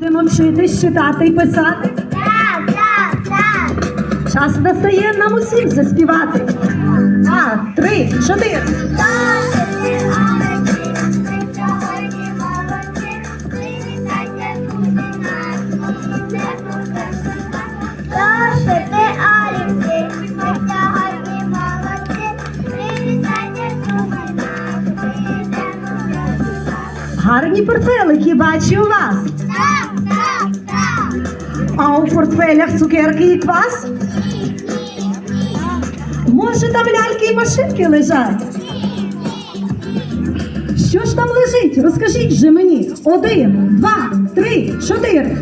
Будемо вчитись читати і писати. Так, так, так. Час настає нам усім заспівати. Два, три, чотири. Гарні портфелики бачу у вас. Так, так, так. А у портфелях цукерки і квас? Може, там ляльки і машинки лежать? Що ж там лежить? Розкажіть же мені. Один, два, три, чотири.